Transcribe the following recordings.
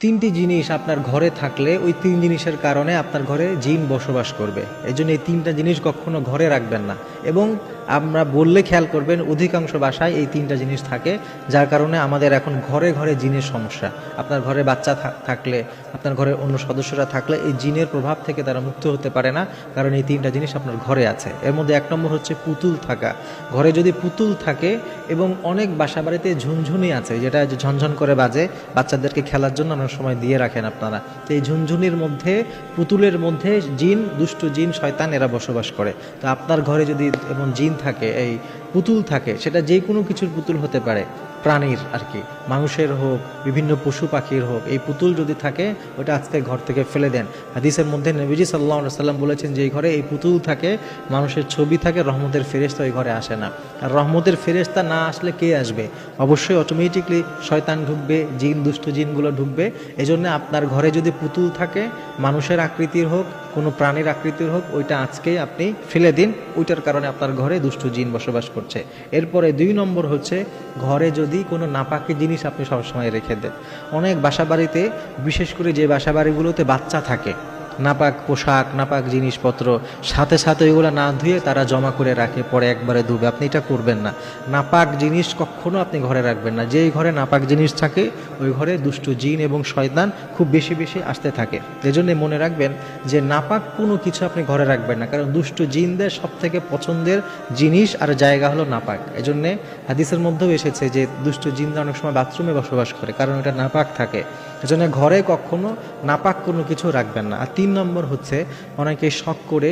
তিনটি জিনিস আপনার ঘরে থাকলে ওই তিন জিনিসের কারণে আপনার ঘরে জিন বসবাস করবে। এই জন্য এই তিনটা জিনিস কখনো ঘরে রাখবেন না। এবং আমরা বললে খেয়াল করবেন অধিকাংশ বাসায় এই তিনটা জিনিস থাকে, যার কারণে আমাদের এখন ঘরে ঘরে জিনের সমস্যা। আপনার ঘরে বাচ্চা থাকলে, আপনার ঘরে অন্য সদস্যরা থাকলে এই জিনের প্রভাব থেকে তারা মুক্ত হতে পারে না, কারণ এই তিনটা জিনিস আপনার ঘরে আছে। এর মধ্যে এক নম্বর হচ্ছে পুতুল থাকা। ঘরে যদি পুতুল থাকে এবং অনেক বাসা বাড়িতে ঝুনঝুনি আছে, যেটা ঝনঝন করে বাজে, বাচ্চাদেরকে খেলার জন্য অনেক সময় দিয়ে রাখেন আপনারা। তো এই ঝুনঝুনির মধ্যে, পুতুলের মধ্যে জিন, দুষ্ট জিন, শয়তান এরা বসবাস করে। তো আপনার ঘরে যদি এমন জিন থাকে এই পুতুল থাকে, সেটা যে কোনো কিছুর পুতুল হতে পারে, প্রাণীর আর কি। মানুষের হোক, বিভিন্ন পশু পাখির হোক, এই পুতুল যদি থাকে, ওটা আজকে ঘর থেকে ফেলে দেন। হাদিসের মধ্যে নবীজি সাল্লাহ সাল্লাম বলেছেন, যে এই ঘরে এই পুতুল থাকে, মানুষের ছবি থাকে, রহমতের ফেরেস্তা ওই ঘরে আসে না। আর রহমতের ফেরেস্তা না আসলে কে আসবে? অবশ্যই অটোমেটিকলি শয়তান ঢুকবে, জিন, দুষ্ট জিনগুলো ঢুকবে। এজন্য আপনার ঘরে যদি পুতুল থাকে, মানুষের আকৃতির হোক, কোনো প্রাণীর আকৃতির হোক, ওইটা আজকেই আপনি ফেলে দিন। ওইটার কারণে আপনার ঘরে দুষ্ট জিন বসবাস করছে। এরপরে দুই নম্বর হচ্ছে, ঘরে যদি কোনো নাপাকি জিনিস আপনি সবসময় রেখে দেন। অনেক বাসাবাড়িতে, বিশেষ করে যে বাসাবাড়িগুলোতে বাচ্চা থাকে নাপাক পোশাক, নাপাক জিনিসপত্র, সাথে সাথে ওইগুলো না ধুয়ে তারা জমা করে রাখে, পরে একবারে ধুবে। আপনি এটা করবেন না। নাপাক জিনিস কখনো আপনি ঘরে রাখবেন না। যেই ঘরে নাপাক জিনিস থাকে, ওই ঘরে দুষ্ট জিন এবং শয়তান খুব বেশি বেশি আসতে থাকে। এজন্য মনে রাখবেন যে নাপাক কোনো কিছু আপনি ঘরে রাখবেন না। কারণ দুষ্ট জিনদের সব থেকে পছন্দের জিনিস আর জায়গা হলো নাপাক। এজন্য হাদিসের মধ্যেও এসেছে যে দুষ্ট জিনরা অনেক সময় বাথরুমে বসবাস করে, কারণ এটা নাপাক থাকে। এজন্য ঘরে কখনো নাপাক কোনো কিছু রাখবেন না। আর তিন নম্বর হচ্ছে অনেকে শখ করে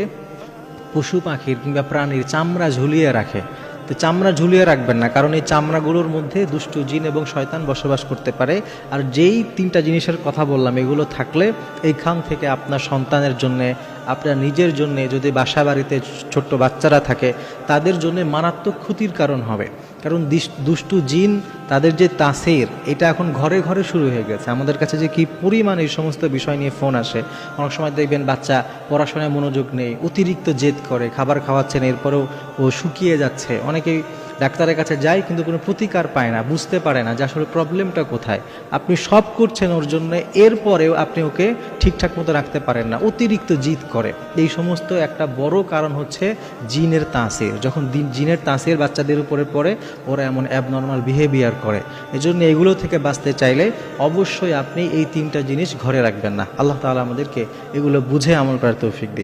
পশু পাখির কিংবা প্রাণীর চামড়া ঝুলিয়ে রাখে। তো চামড়া ঝুলিয়ে রাখবেন না, কারণ এই চামড়াগুলোর মধ্যে দুষ্ট জিন এবং শয়তান বসবাস করতে পারে। আর যেই তিনটা জিনিসের কথা বললাম, এগুলো থাকলে এইখান থেকে আপনার সন্তানের জন্যে আপনার নিজের জন্যে যদি বাসা বাড়িতে ছোট্ট বাচ্চারা থাকে, তাদের জন্য মারাত্মক ক্ষতির কারণ হবে। কারণ দুষ্টু জিন, তাদের যে তাসের, এটা এখন ঘরে ঘরে শুরু হয়ে গেছে। আমাদের কাছে যে কি পরিমাণ এই সমস্ত বিষয় নিয়ে ফোন আসে, অনেক সময় দেখবেন বাচ্চা পড়াশোনায় মনোযোগ নেই, অতিরিক্ত জেদ করে, খাবার খাওয়াচ্ছেন, এরপরেও ও শুকিয়ে যাচ্ছে। অনেকেই ডাক্তারের কাছে যায় কিন্তু কোনো প্রতিকার পায় না, বুঝতে পারে না যে আসলে প্রবলেমটা কোথায়। আপনি সব করছেন ওর জন্য, এরপরেও আপনি ওকে ঠিকঠাক মতো রাখতে পারেন না, অতিরিক্ত জিদ করে। এই সমস্ত একটা বড় কারণ হচ্ছে জিনের তাসের। যখন জিনের তাঁসের বাচ্চাদের উপরে পড়ে, ওরা এমন অ্যাবনর্মাল বিহেভিয়ার করে। এজন্য এগুলো থেকে বাঁচতে চাইলে অবশ্যই আপনি এই তিনটা জিনিস ঘরে রাখবেন না। আল্লাহ তাআলা আমাদেরকে এগুলো বুঝে আমল করার তৌফিক দিন